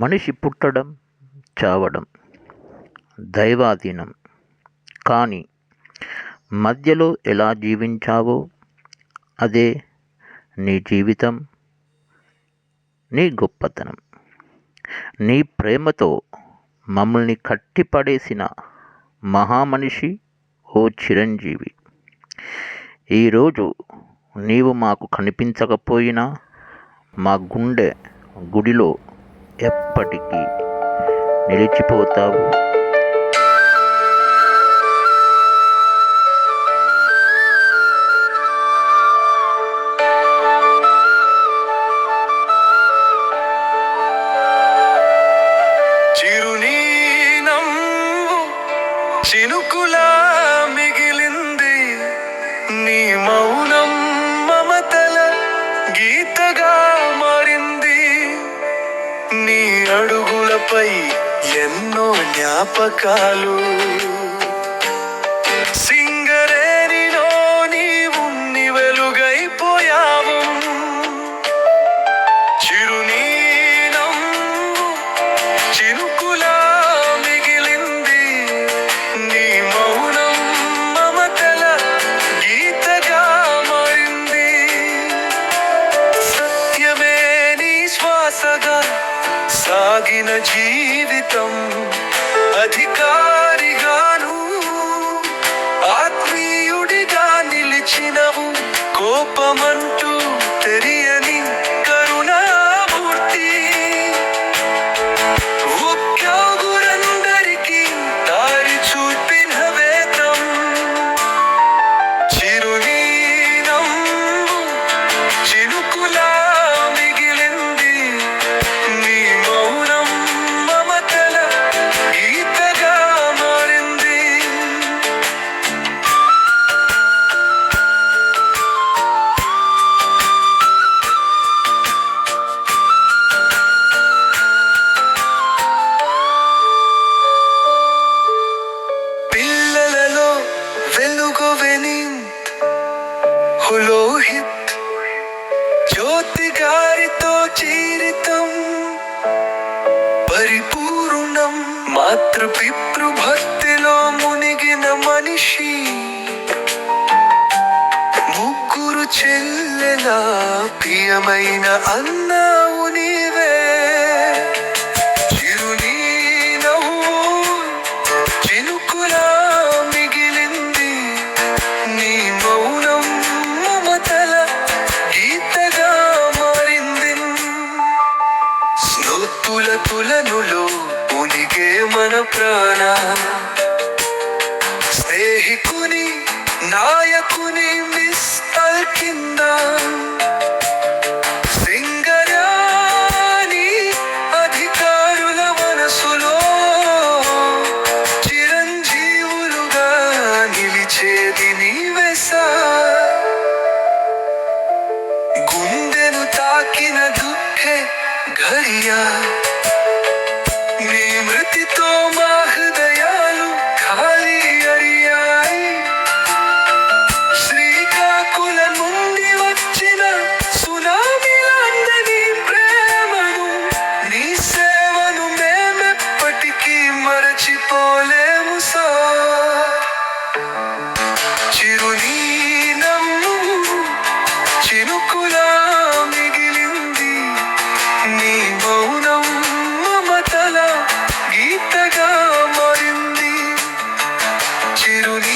మనిషి పుట్టడం చావడం దైవాధీనం. కానీ మధ్యలో ఎలా జీవించావో అదే నీ జీవితం నీ గొప్పతనం. నీ ప్రేమతో మమ్మల్ని కట్టిపడేసిన మహామనిషి ఓ చిరంజీవి. ఈరోజు నీవు మాకు కనిపించకపోయినా మా గుండె గుడిలో ఎప్పటికీ నిలిచిపోతావు. నీ అడుగులపై ఎన్నో జ్ఞాపకాలు. సింగరేణిలో నీవు నీ వెలుగైపోయావు చిరునీనం చిరు సాగిన జీవితం. పురోహిత్ జ్యోతి గారితో చీరితం పరిపూర్ణం మాతృపితృ మునిగిన మనిషి ముగ్గురు చెల్లెల ప్రియమైన అన్నావు స్నోత్తుల తులనులో ఉనిగే మన ప్రాణ. స్నేహికుని నాయకుని మిస్ కింద సింగరాని అధికారుల మనసులో చిరంజీవులుగా నిలిచేది నీవే సార్. గుండెను తాకిన దుఃఖే ఘడియా నీ మృతితో మా Quiero. Ir.